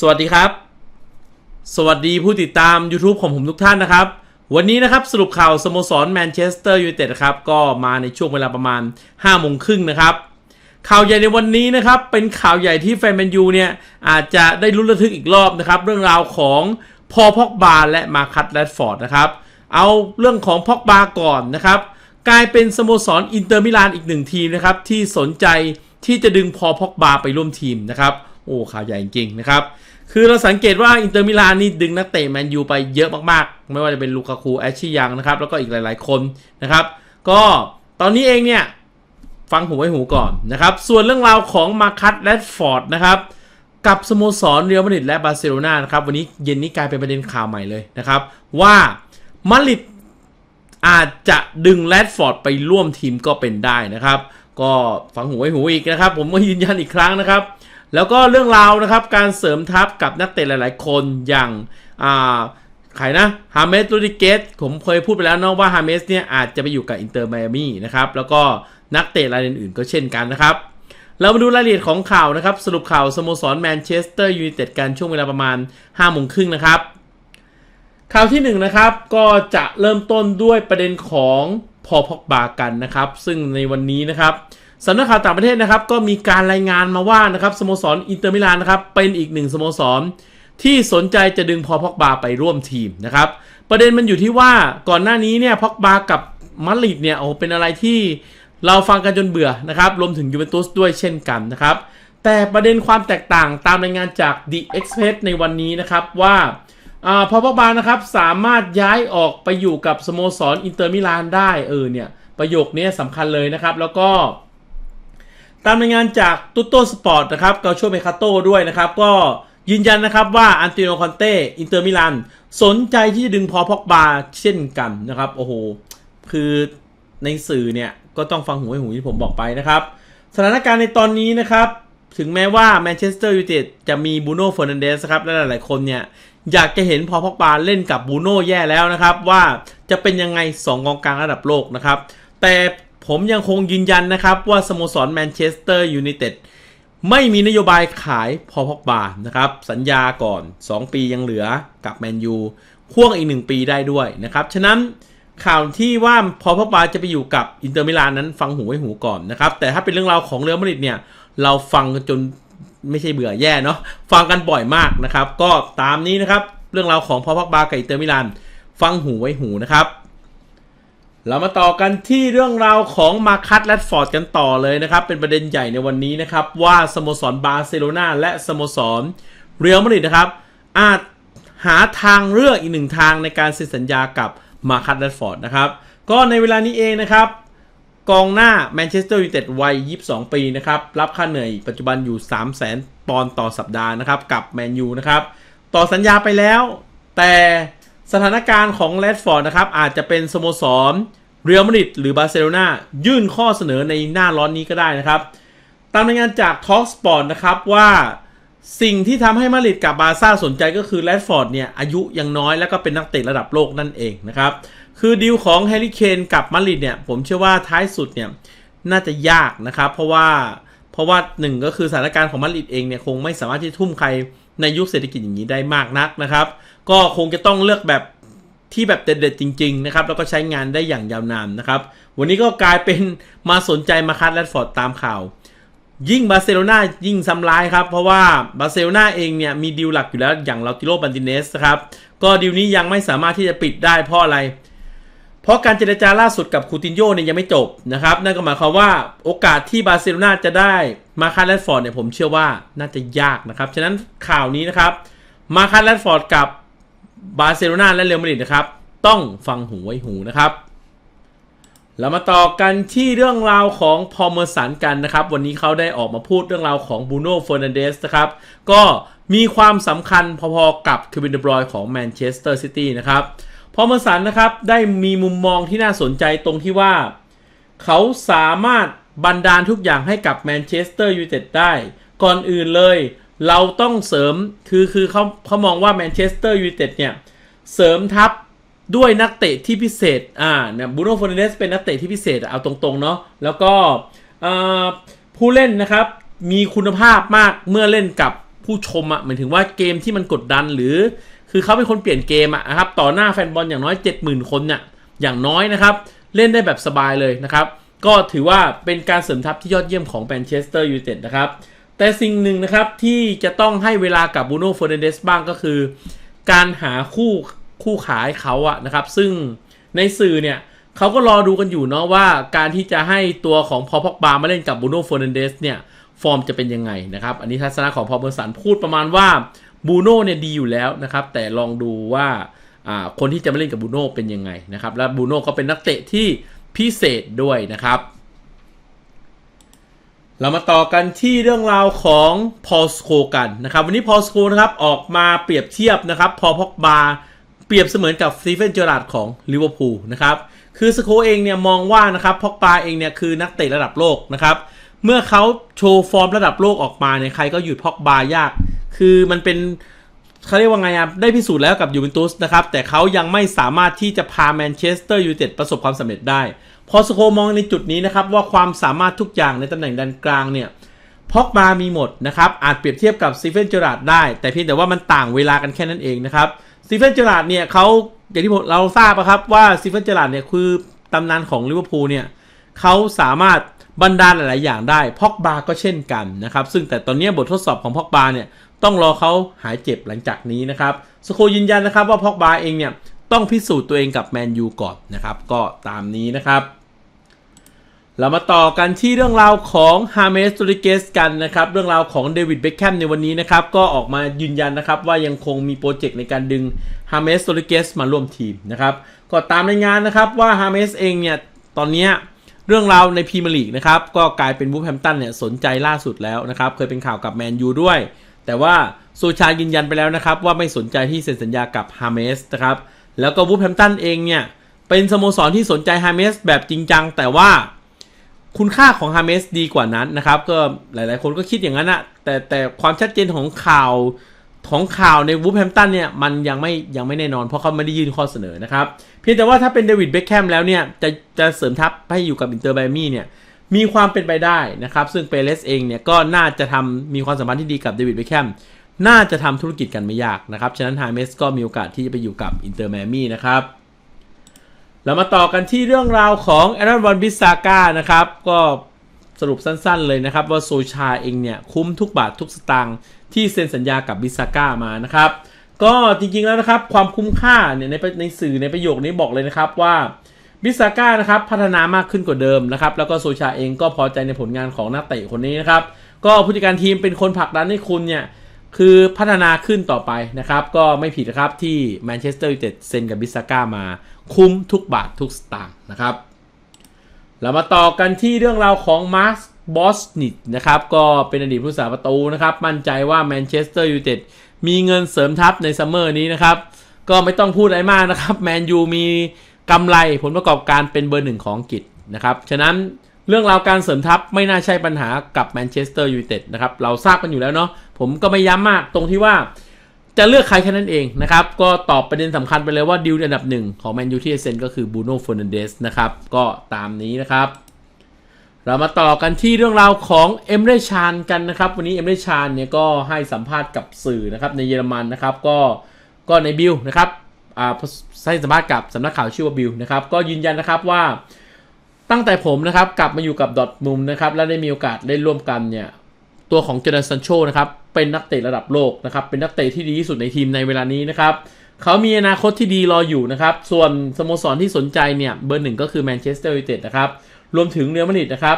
สวัสดีครับ สวัสดีผู้ติดตาม YouTube ของผมทุกท่านนะครับ วันนี้นะครับสรุปข่าวสโมสรแมนเชสเตอร์ยูไนเต็ดครับก็มาในช่วงเวลาประมาณ5โมงครึ่งนะครับ ข่าวใหญ่ในวันนี้นะครับ เป็นข่าวใหญ่ที่แฟนแมนยูเนี่ย อาจจะได้ลุ้นระทึกอีกรอบนะครับ เรื่องราวของพอพอกบาและมาคัตแรดฟอร์ดนะครับ เอาเรื่องของพอกบาก่อนนะครับ กลายเป็นสโมสรอินเตอร์มิลานอีกหนึ่งทีมนะครับที่สนใจที่จะดึงพอพอกบาไปร่วมทีมนะครับ โอ้ข่าวใหญ่จริงๆนะครับ คือเราสังเกตว่าอินเตอร์มิลานนี่ดึงนักเตะแมนยูไปเยอะมากๆ ไม่ว่าจะเป็นลูกาคูแอชชิยังนะครับ แล้วก็อีกหลายๆคนนะครับ ก็ตอนนี้เองเนี่ย ฟังหูไว้หูก่อนนะครับ ส่วนเรื่องราวของมาคัตแรดฟอร์ดนะครับกับสโมสรเรอัลมาดริดและบาร์เซโลนานะครับวันนี้เย็นนี้กลายเป็นประเด็นข่าวใหม่เลยนะครับ ว่ามาดริดอาจจะดึงแรดฟอร์ดไปร่วมทีมก็เป็นได้นะครับ ก็ฟังหูไว้หูอีกนะครับ ผมก็ยืนยันอีกครั้งนะครับ แล้วก็เรื่องราวนะครับการเสริมทัพกับนักเตะหลาย ๆ คนอย่างอ่าใครนะฮาเมสโรดิเกสผมเคยพูดไปแล้วเนาะว่าฮาเมสเนี่ยอาจจะไปอยู่กับอินเตอร์ไมอามี่นะครับแล้วก็นักเตะรายอื่นๆก็เช่นกันนะครับ เรามาดูรายละเอียดของข่าวนะครับ สรุปข่าวสโมสรแมนเชสเตอร์ยูไนเต็ดกันช่วงเวลาประมาณ5โมงครึ่งนะครับ ข่าวที่1นงนะครับก็จะเริ่มต้นด้วยประเด็นของพอพอกบากันนะครับ ซึ่งในวันนี้นะครับ สำนักข่าวต่างประเทศนะครับก็มีการรายงานมาว่านะครับสโมสรอินเตอร์มิลานนะครับเป็นอีกหนึ่งสโมสร ที่สนใจจะดึงพอพอกบาไปร่วมทีมนะครับประเด็นมันอยู่ที่ว่าก่อนหน้านี้เนี่ยพอกบากับมาริดเนี่ยโอ้เป็นอะไรที่เราฟังกันจนเบื่อนะครับรวมถึงยูเวนตุสด้วยเช่นกันนะครับแต่ประเด็นความแตกต่างตามรายงานจาก The Express ในวันนี้นะครับว่าอาพอพอกบานะครับสามารถย้ายออกไปอยู่กับสโมสรอินเตอร์มิลานได้เออเนี่ยประโยคนี้สำคัญเลยนะครับแล้วก็ ตามรายงานจากตุตโตสปอร์ตนะครับเกาโชเมคาโต้ด้วยนะครับ ก็ยืนยันนะครับว่าอันติโนคอนเต้อินเตอร์มิลานสนใจที่จะดึงพอพอกบาเช่นกันนะครับ โอ้โห คือในสื่อเนี่ย ก็ต้องฟังหูไว้หูที่ผมบอกไปนะครับ สถานการณ์ในตอนนี้นะครับ ถึงแม้ว่าแมนเชสเตอร์ยูไนเต็ดจะมีบูโน่เฟอร์นันเดสครับและหลายๆคนเนี่ย อยากจะเห็นพอพอกบาเล่นกับบูโน่แย่แล้วนะครับ ว่าจะเป็นยังไง 2 กองกลางระดับโลกนะครับ แต่ ผมยังคงยืนยันนะครับว่าสโมสรแมนเชสเตอร์ยูไนเต็ดไม่มีนโยบายขายพอพอกบานะครับ สัญญาก่อน 2 ปียังเหลือกับแมนยูพ่วงอีก 1 ปีได้ด้วยนะครับ ฉะนั้นข่าวที่ว่าพอพอกบาจะไปอยู่กับอินเตอร์มิลานนั้นฟังหูไว้หูก่อนนะครับ แต่ถ้าเป็นเรื่องราวของเรือมาริดเนี่ยเราฟังจนไม่ใช่เบื่อแย่เนาะฟังกันบ่อยมากนะครับ ก็ตามนี้นะครับ เรื่องราวของพอพอกบากับอินเตอร์มิลานฟังหูไว้หูนะครับ เรามาต่อกันที่เรื่องราวของมาคัตแรดฟอร์ดกันต่อเลยนะครับ เป็นประเด็นใหญ่ในวันนี้นะครับ ว่าสโมสรบาร์เซโลนาและสโมสรเรอัลมาดริดนะครับ อาจหาทางเลือกอีกหนึ่งทางในการเซ็นสัญญากับมาคัตแรดฟอร์ดนะครับ ก็ในเวลานี้เองนะครับ กองหน้าแมนเชสเตอร์ยูไนเต็ดวัย 22 ปีนะครับ รับค่าเหนื่อยปัจจุบันอยู่ 3 0 0 0 0 0ปอนด์ต่อสัปดาห์นะครับ กับแมนยูนะครับ ต่อสัญญาไปแล้ว แต่ สถานการณ์ของแรดฟอร์ดนะครับอาจจะเป็นสโมสรเรอัลมาดริดหรือบาร์เซโลนายื่นข้อเสนอในหน้าร้อนนี้ก็ได้นะครับ ตามรายงานจาก Talk Sport นะครับว่าสิ่งที่ทำให้มาดริดกับบาร์ซ่าสนใจก็คือแรดฟอร์ดเนี่ยอายุยังน้อยแล้วก็เป็นนักเตะระดับโลกนั่นเองนะครับ คือดีลของแฮร์รี่เคนกับมาดริดเนี่ยผมเชื่อว่าท้ายสุดเนี่ยน่าจะยากนะครับ เพราะว่าเพราะว่าหนึ่งก็คือสถานการณ์ของมาดริดเองเนี่ยคงไม่สามารถที่ทุ่มใคร ในยุคเศรษฐกิจอย่างนี้ได้มากนักนะครับ ก็คงจะต้องเลือกแบบที่แบบเด็ดๆจริงๆนะครับแล้วก็ใช้งานได้อย่างยาวนานนะครับ วันนี้ก็กลายเป็นมาสนใจมาคัดแรดฟอร์ดตามข่าว ยิ่งบาร์เซโลนายิ่งซ้ำร้ายครับ เพราะว่าบาร์เซโลนาเองเนี่ยมีดีลหลักอยู่แล้วอย่างลาติโรบันติเนสครับก็ดีลนี้ยังไม่สามารถที่จะปิดได้เพราะอะไร เพราะการเจรจาล่าสุดกับคูตินโยเนี่ยยังไม่จบนะครับนั่นก็หมายความว่าโอกาสที่บาร์เซโลนาจะได้ มาคาร์แรดฟอร์ดเนี่ยผมเชื่อว่าน่าจะยากนะครับ ฉะนั้นข่าวนี้นะครับ มาคาร์แรดฟอร์ดกับบาร์เซโลนาและเรอัลมาดริดนะครับ ต้องฟังหูไว้หูนะครับเรามาต่อกันที่เรื่องราวของพอเมอร์สันกันนะครับ วันนี้เขาได้ออกมาพูดเรื่องราวของบูโน่เฟอร์นันเดสนะครับ ก็มีความสำคัญพอๆกับเควินเดบรอยของแมนเชสเตอร์ซิตี้นะครับพอเมอร์สันนะครับได้มีมุมมองที่น่าสนใจตรงที่ว่า เขาสามารถ บันดาลทุกอย่างให้กับแมนเชสเตอร์ยูไนเต็ดได้ ก่อนอื่นเลย เราต้องเสริมคือคือเขาเขามองว่าแมนเชสเตอร์ยูไนเต็ดเนี่ย เสริมทัพด้วยนักเตะที่พิเศษ อ่าเนี่ยบูโน่ฟอนเดสเป็นนักเตะที่พิเศษเอาตรงๆเนาะแล้วก็ผู้เล่นนะครับมีคุณภาพมากเมื่อเล่นกับผู้ชมอะหมายถึงว่าเกมที่มันกดดันหรือ คือเขาเป็นคนเปลี่ยนเกมอะนะครับต่อหน้าแฟนบอลอย่างน้อย 70,000 คนเนี่ยอย่างน้อยนะครับ เล่นได้แบบสบายเลยนะครับ ก็ถือว่าเป็นการเสริมทัพที่ยอดเยี่ยมของแมนเชสเตอร์ยูไนเต็ดนะครับแต่สิ่งหนึ่งนะครับที่จะต้องให้เวลากับบูโน่เฟอร์นันเดสบ้างก็คือ การหาคู่คู่ขายเขาอะนะครับซึ่งในสื่อเนี่ยเขาก็รอดูกันอยู่เนาะว่าการที่จะให้ตัวของพอพอกบามาเล่นกับบูโน่เฟอร์นันเดสเนี่ยฟอร์มจะเป็นยังไงนะครับ อันนี้ทัศนะของพอเบอร์สันพูดประมาณว่าบูโน่เนี่ยดีอยู่แล้วนะครับ แต่ลองดูว่าคนที่จะมาเล่นกับบูโน่เป็นยังไงนะครับ และบูโน่ก็เป็นนักเตะที่ พิเศษด้วยนะครับ เรามาต่อกันที่เรื่องราวของพอสโคกันนะครับ วันนี้พอสโคนะครับออกมาเปรียบเทียบนะครับ พอพอกบาเปรียบเสมือนกับสตีเฟนเจอราร์ดของลิเวอร์พูลนะครับคือสโคเองเนี่ยมองว่านะครับพอกบาเองเนี่ยคือนักเตะระดับโลกนะครับเมื่อเขาโชว์ฟอร์มระดับโลกออกมาเนี่ยใครก็หยุดพอกบายาก คือมันเป็น เขาเรียกว่าไงอะได้พิสูจน์แล้วกับยูเวนตุสนะครับ แต่เขายังไม่สามารถที่จะพาแมนเชสเตอร์ยูไนเต็ดประสบความสำเร็จได้ พอสโคมองในจุดนี้นะครับ ว่าความสามารถทุกอย่างในตำแหน่งดันกลางเนี่ยพอกบามีหมดนะครับ อาจเปรียบเทียบกับซีเฟนเจอราดได้ แต่เพียงแต่ว่ามันต่างเวลากันแค่นั้นเองนะครับซีเฟนเจอราดเนี่ยเขาอย่างที่เราทราบนะครับว่าซีเฟนเจอราดเนี่ยคือตำนานของลิเวอร์พูลเนี่ยเขาสามารถบรรดาลหลาย ๆ อย่างได้ พอกบาก็เช่นกันนะครับ ซึ่งแต่ตอนนี้บททดสอบของพอกบาเนี่ย ต้องรอเขาหายเจ็บหลังจากนี้นะครับสโคยืนยันนะครับว่าพอกบาเองเนี่ยต้องพิสูจน์ตัวเองกับแมนยูก่อนนะครับก็ตามนี้นะครับ เรามาต่อกันที่เรื่องราวของฮาเมสโตริเกสกันนะครับเรื่องราวของเดวิดเบคแคมในวันนี้นะครับก็ออกมายืนยันนะครับว่ายังคงมีโปรเจกต์ในการดึงฮาเมสโตริเกสมาร่วมทีมนะครับก็ตามรายงานนะครับว่าฮาเมสเองเนี่ยตอนนี้เรื่องราวในพรีเมียร์ลีกนะครับก็กลายเป็นวูฟแฮมตันเนี่ยสนใจล่าสุดแล้วนะครับเคยเป็นข่าวกับแมนยูด้วย แต่ว่าโซชายืนยันไปแล้วนะครับว่าไม่สนใจที่เซ็นสัญญากับฮาเมสนะครับแล้วก็วูฟแฮมตันเองเนี่ยเป็นสโมสรที่สนใจฮาเมสแบบจริงจัง แต่ว่าคุณค่าของฮาเมสดีกว่านั้นนะครับก็หลายๆ คนก็คิดอย่างนั้นอะแต่แต่ความชัดเจนของข่าวของข่าวในวูฟแฮมตันเนี่ยมันยังไม่ยังไม่แน่นอนเพราะเขาไม่ได้ยื่นข้อเสนอนะครับเพียงแต่ว่าถ้าเป็นเดวิดเบคแคมแล้วเนี่ยจะจะเสริมทัพให้อยู่กับอินเตอร์ไบมี่เนี่ย มีความเป็นไปได้นะครับ ซึ่งเปเรสเองเนี่ยก็น่าจะทำมีความสัมพันธ์ที่ดีกับเดวิดเบคแคมน่าจะทำธุรกิจกันไม่ยากนะครับ ฉะนั้นฮาเมสก็มีโอกาสที่จะไปอยู่กับอินเตอร์ไบมี่นะครับเรามาต่อกันที่เรื่องราวของแอนนอนวอนบิซาก้านะครับ ก็สรุปสั้นๆเลยนะครับ ว่าโซชาเองเนี่ยคุ้มทุกบาททุกสตางค์ที่เซ็นสัญญากับบิซาก้ามานะครับ ก็จริงๆแล้วนะครับความคุ้มค่าเนี่ยในในสื่อในประโยคนี้บอกเลยนะครับว่า บิซาก้านะครับพัฒนามากขึ้นกว่าเดิมนะครับแล้วก็โซชาเองก็พอใจในผลงานของนักเตะคนนี้นะครับก็ผู้จัดการทีมเป็นคนผลักดันให้คุณเนี่ยคือพัฒนาขึ้นต่อไปนะครับ ก็ไม่ผิดนะครับที่แมนเชสเตอร์ยูไนเต็ดเซ็นกับบิซาก้ามา คุ้มทุกบาททุกสตางค์นะครับ เรามาต่อกันที่เรื่องราวของมาร์คบอสนิดนะครับก็เป็นอดีตผู้สาประตูนะครับ มั่นใจว่าแมนเชสเตอร์ยูไนเต็ดมีเงินเสริมทัพในซัมเมอร์นี้นะครับ ก็ไม่ต้องพูดอะไรมากนะครับแมนยูมี กำไรผลประกอบการเป็นเบอร์หนึ่งของอังกฤษนะครับ ฉะนั้นเรื่องราวการเสริมทัพไม่น่าใช่ปัญหากับแมนเชสเตอร์ยูไนเต็ดนะครับ เราทราบกันอยู่แล้วเนาะ ผมก็ไม่ย้ำมากตรงที่ว่าจะเลือกใครแค่นั้นเองนะครับ ก็ตอบประเด็นสำคัญไปเลยว่าดิวอันดับหนึ่งของแมนยูที่เซ็นก็คือบูโน่เฟอร์นันเดสนะครับ ก็ตามนี้นะครับ เรามาต่อกันที่เรื่องราวของเอมเรชานกันนะครับ วันนี้เอมเรชานเนี่ยก็ให้สัมภาษณ์กับสื่อนะครับในเยอรมันนะครับ ก็ก็ในบิลนะครับ ให้สัมภาษณ์กับสำนักข่าวชื่อว่าบิลนะครับก็ยืนยันนะครับว่าตั้งแต่ผมนะครับกลับมาอยู่กับดอทมุมนะครับและได้มีโอกาสเล่นร่วมกันเนี่ยตัวของเจเนซันโชนะครับเป็นนักเตะระดับโลกนะครับเป็นนักเตะที่ดีที่สุดในทีมในเวลานี้นะครับเขามีอนาคตที่ดีรออยู่นะครับส่วนสโมสรที่สนใจเนี่ยเบอร์หนึ่งก็คือแมนเชสเตอร์ยูไนเต็ดนะครับรวมถึงเรอัลมาดริดนะครับ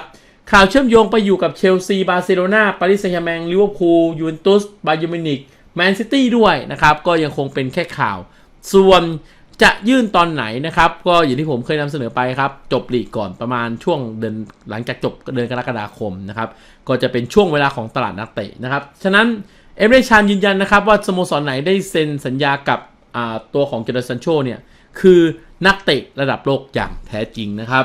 ข่าวเชื่อมโยงไปอยู่กับเชลซี บาร์เซโลนาปารีสแซงต์แชร์แมงลิเวอร์พูลยูเวนตุสบาเยอร์มินิกแมนซิตี้ด้วยนะครับก็ยังคงเป็นแค่ข่าว ส่วนจะยื่นตอนไหนนะครับ ก็อย่างที่ผมเคยนำเสนอไปครับ จบลีกก่อนประมาณช่วงเดือนหลังจากจบเดือนกรกฎาคมนะครับ ก็จะเป็นช่วงเวลาของตลาดนักเตะนะครับ ฉะนั้นเอเมริชานยืนยันนะครับ ว่าสโมสรไหนได้เซ็นสัญญากับตัวของเจเดซันโชเนี่ยคือนักเตะระดับโลกอย่างแท้จริงนะครับ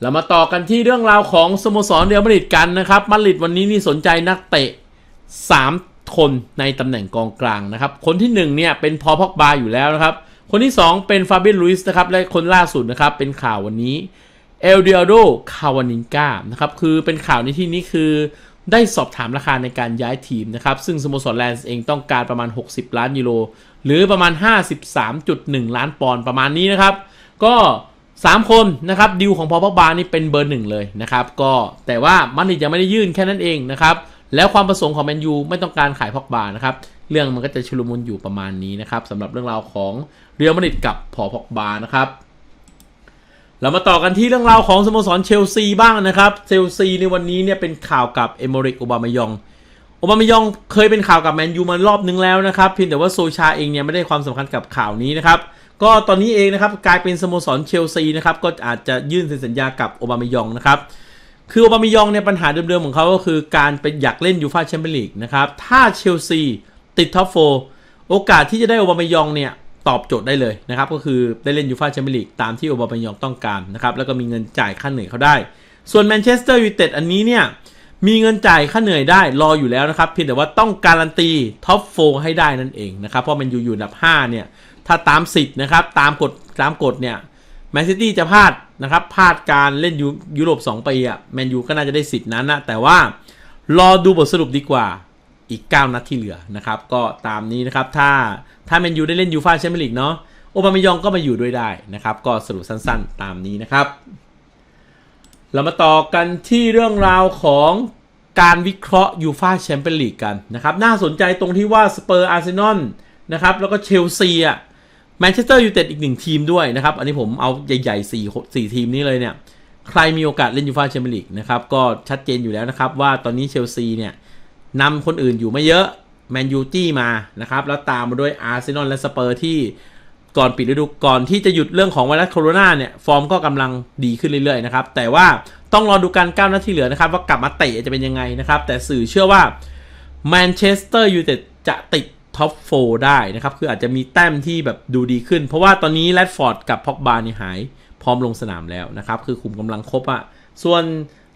เรามาต่อกันที่เรื่องราวของสโมสรเรอัลมาดริดกันนะครับมาดริดวันนี้นี่สนใจนักเตะ 3 คนในตำแหน่งกองกลางนะครับ คนที่1เนี่ยเป็นพอพอกบาอยู่แล้วนะครับ คนที่ 2 เป็นฟาเบียนลุยส์นะครับ และคนล่าสุดนะครับเป็นข่าววันนี้เอลเดียโดคาวานินกานะครับ คือเป็นข่าวในที่นี้คือได้สอบถามราคาในการย้ายทีมนะครับ ซึ่งสโมสรแลนส์เองต้องการประมาณ 60 ล้านยูโร หรือประมาณ 53.1 ล้านปอนด์ประมาณนี้นะครับ ก็ 3 คนนะครับดิวของพอพอบานี่เป็นเบอร์หนึ่งเลยนะครับ ก็แต่ว่ามันยังไม่ได้ยื่นแค่นั้นเองนะครับ แล้วความประสงค์ของแมนยูไม่ต้องการขายพอกบานะครับ เรื่องมันก็จะชุลมุนอยู่ประมาณนี้นะครับสำหรับเรื่องราวของเรียลมาดริดกับพอพอกบานะครับเรามาต่อกันที่เรื่องราวของสโมสรเชลซีบ้างนะครับเชลซีในวันนี้เนี่ยเป็นข่าวกับเอมอริกโอบามายองโอบามายองเคยเป็นข่าวกับแมนยูมารอบนึงแล้วนะครับเพียงแต่ว่าโซชาเองเนี่ยไม่ได้ความสำคัญกับข่าวนี้นะครับก็ตอนนี้เองนะครับกลายเป็นสโมสรเชลซีนะครับก็อาจจะยื่นเซ็นสัญญากับโอบามายองนะครับ คือโอบามายองเนี่ยปัญหาเดิมๆของเขาก็คือการเป็นอยากเล่นยูฟ่าแชมเปี้ยนลีกนะครับ ถ้าเชลซีติดท็อปโฟโอกาสที่จะได้โอบามายองเนี่ยตอบโจทย์ได้เลยนะครับ ก็คือได้เล่นยูฟ่าแชมเปี้ยนลีกตามที่โอบามายองต้องการนะครับ แล้วก็มีเงินจ่ายค่าเหนื่อยเขาได้ ส่วนแมนเชสเตอร์ยูไนเต็ดอันนี้เนี่ยมีเงินจ่ายค่าเหนื่อยได้รออยู่แล้วนะครับ เพียงแต่ว่าต้องการันตีท็อปโฟให้ได้นั่นเองนะครับ เพราะแมนอยู่อยู่อันดับ 5 เนี่ย ถ้าตามสิทธิ์นะครับ ตามกฎตามกฎเนี่ยแมนซิตี้จะพลาด นะครับพลาดการเล่นยุยโรป 2 ปีอะแมนยูก็น่าจะได้สิทธินั้นนะแต่ว่ารอดูบทสรุปดีกว่าอีก 9 นัดที่เหลือนะครับ ก็ตามนี้นะครับ ถ้าถ้าแมนยูได้เล่นยูฟ่าแชมเปี้ยนลีกเนาะโอบามายองก็มาอยู่ด้วยได้นะครับ ก็สรุปสั้นๆ ตามนี้นะครับ เรามาต่อกันที่เรื่องราวของการวิเคราะห์ยูฟ่าแชมเปี้ยนลีกกันนะครับ น่าสนใจตรงที่ว่าสเปอร์อาร์เซนอลนะครับแล้วก็เชลซีอะ แมนเชสเตอร์ยูไนเต็ดอีกหนึ่งทีมด้วยนะครับ อันนี้ผมเอาใหญ่ๆ4 4ทีมนี้เลยเนี่ย ใครมีโอกาสเล่นยูฟ่าแชมเปี้ยนลีกนะครับ ก็ชัดเจนอยู่แล้วนะครับ ว่าตอนนี้เชลซีเนี่ยนำคนอื่นอยู่ไม่เยอะแมนยูจี้มานะครับ แล้วตามมาด้วยอาร์เซนอลและสเปอร์ที่ก่อนปิดฤดูก่อนที่จะหยุดเรื่องของไวรัสโคโรนาเนี่ย ฟอร์มก็กำลังดีขึ้นเรื่อยๆนะครับ แต่ว่าต้องรอดูการก้าวหน้าที่เหลือนะครับ ว่ากลับมาเตะจะเป็นยังไงนะครับ แต่สื่อเชื่อว่าแมนเชสเตอร์ยูไนเต็ดจะติด ท็อปโฟได้นะครับ คืออาจจะมีแต้มที่แบบดูดีขึ้น เพราะว่าตอนนี้แรดฟอร์ดกับพ็อกบานี่หายพร้อมลงสนามแล้วนะครับ คือขุมกำลังครบอะส่วน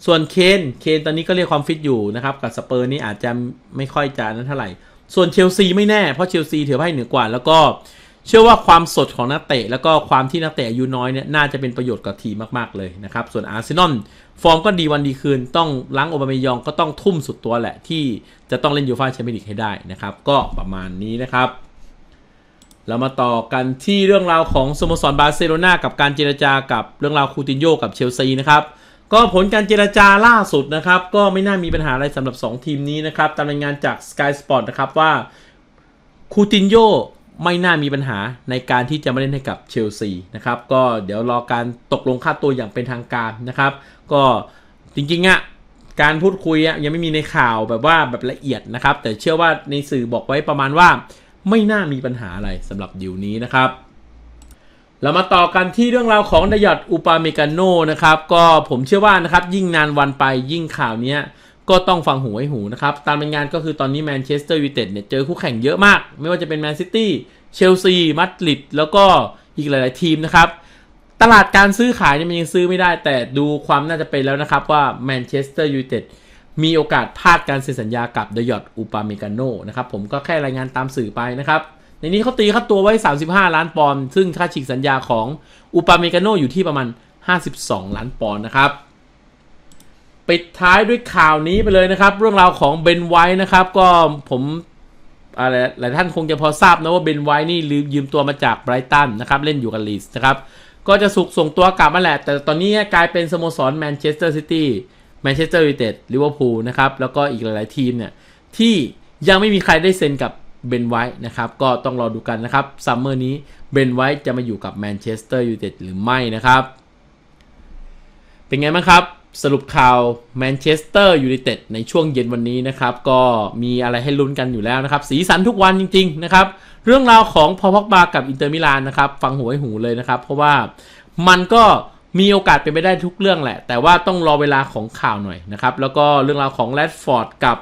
ส่วนเคนเคนตอนนี้ก็เรียกความฟิตอยู่นะครับ กับสเปอร์นี่อาจจะไม่ค่อยจะนั้นเท่าไหร่ ส่วนเชลซีไม่แน่เพราะเชลซีถือไพ่เหนือกว่าแล้วก็ เชื่อว่าความสดของนักเตะ แล้วก็ความที่นักเตะอายุน้อยเนี่ยน่าจะเป็นประโยชน์กับทีมมากๆเลยนะครับ ส่วนอาร์เซนอลฟอร์มก็ดีวันดีคืน ต้องล้างโอบามายองก็ต้องทุ่มสุดตัวแหละ ที่จะต้องเล่นยูฟ่าแชมเปี้ยนลีกให้ได้นะครับ ก็ประมาณนี้นะครับ เรามาต่อกันที่เรื่องราวของสโมสรบาร์เซโลนากับการเจรจากับเรื่องราวคูตินโยกับเชลซีนะครับก็ผลการเจรจาล่าสุดนะครับ ก็ไม่น่ามีปัญหาอะไรสำหรับ 2 ทีมนี้นะครับ ตามรายงานจาก Sky Sport นะครับว่าคูตินโย ไม่น่ามีปัญหาในการที่จะมาเล่นให้กับเชลซีนะครับก็เดี๋ยวรอการตกลงค่าตัวอย่างเป็นทางการนะครับ ก็จริงๆอะการพูดคุยยังไม่มีในข่าวแบบว่าแบบละเอียดนะครับ แต่เชื่อว่าในสื่อบอกไว้ประมาณว่า ไม่น่ามีปัญหาอะไรสำหรับดิวนี้นะครับ เรามาต่อกันที่เรื่องราวของดยอดอุปาเมกาโนนะครับ ก็ผมเชื่อว่านะครับยิ่งนานวันไปยิ่งข่าวเนี้ย ก็ต้องฟังหูไว้หูนะครับ ตามรายงานก็คือตอนนี้แมนเชสเตอร์ยูไนเต็ดเนี่ยเจอคู่แข่งเยอะมาก ไม่ว่าจะเป็นแมนซิตี้ เชลซีมาดริด แล้วก็อีกหลาย ๆ ทีมนะครับ ตลาดการซื้อขายเนี่ยมันยังซื้อไม่ได้ แต่ดูความน่าจะเป็นแล้วนะครับว่าแมนเชสเตอร์ยูไนเต็ดมีโอกาสพลาดการเซ็นสัญญากับเดยอดอุปาเมกาโนนะครับผมก็แค่รายงานตามสื่อไปนะครับ ในนี้เขาตีค่าตัวไว้ 35 ล้านปอนด์ซึ่งค่าฉีกสัญญาของอุปาเมกาโนอยู่ที่ประมาณ 52 ล้านปอนด์นะครับ ปิดท้ายด้วยข่าวนี้ไปเลยนะครับ เรื่องราวของเบนไวท์นะครับ ก็ผมอะไรหลายท่านคงจะพอทราบนะว่าเบนไวท์นี่ลืมยืมตัวมาจากไบรตันนะครับ เล่นอยู่กับลีสนะครับก็จะสุกส่งตัวกลับมาแหละ แต่ตอนนี้กลายเป็นสโมสรแมนเชสเตอร์ซิตี้แมนเชสเตอร์ยูไนเต็ดลิเวอร์พูลนะครับ แล้วก็อีกหลาย ๆ ทีมเนี่ย ที่ยังไม่มีใครได้เซ็นกับเบนไวท์นะครับ ก็ต้องรอดูกันนะครับซัมเมอร์นี้เบนไวท์จะมาอยู่กับแมนเชสเตอร์ยูไนเต็ดหรือไม่นะครับ เป็นไงบ้างครับ สรุปข่าวแมนเชสเตอร์ยูไนเต็ดในช่วงเย็นวันนี้นะครับ ก็มีอะไรให้ลุ้นกันอยู่แล้วนะครับ สีสันทุกวันจริง ๆ นะครับ เรื่องราวของพอพอกบากับอินเตอร์มิลานนะครับ ฟังหูให้หูเลยนะครับ เพราะว่ามันก็มีโอกาสเป็นไปได้ทุกเรื่องแหละ แต่ว่าต้องรอเวลาของข่าวหน่อยนะครับ แล้วก็เรื่องราวของแรดฟอร์ดกับ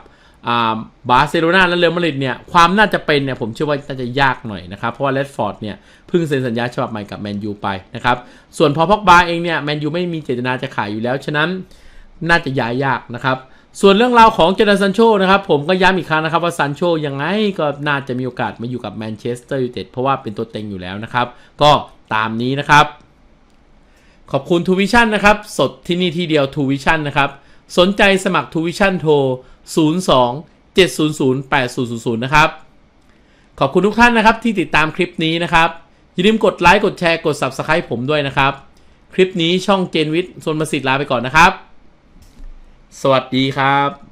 บาร์เซโลนาและเรอัลมาดริดเนี่ยความน่าจะเป็นเนี่ยผมเชื่อว่าน่าจะยากหน่อยนะครับ เพราะว่าแรดฟอร์ดเนี่ยเพิ่งเซ็นสัญญาฉบับใหม่กับแมนยูไปนะครับส่วนพอพอกบาเองเนี่ยแมนยูไม่มีเจตนาจะขายอยู่แล้ว ฉะนั้นน่าจะย้ายยากนะครับส่วนเรื่องราวของเจดันซันโชนะครับผมก็ย้ำอีกครั้งนะครับว่าซันโชยังไงก็น่าจะมีโอกาสมาอยู่กับแมนเชสเตอร์ยูไนเต็ดเพราะว่าเป็นตัวเต็งอยู่แล้วนะครับ ก็ตามนี้นะครับ ขอบคุณทูวิชั่นนะครับ สดที่นี่ที่เดียวทูวิชั่นนะครับ สนใจสมัครทูวิชั่นโทร 02 700 8000 นะครับ ขอบคุณทุกท่านนะครับที่ติดตามคลิปนี้นะครับ อย่าลืมกดไลค์กดแชร์กด Subscribe ผมด้วยนะครับ คลิปนี้ช่องเจนวิทย์ส่วนประสิทธิ์ลาไปก่อนนะครับ สวัสดีครับ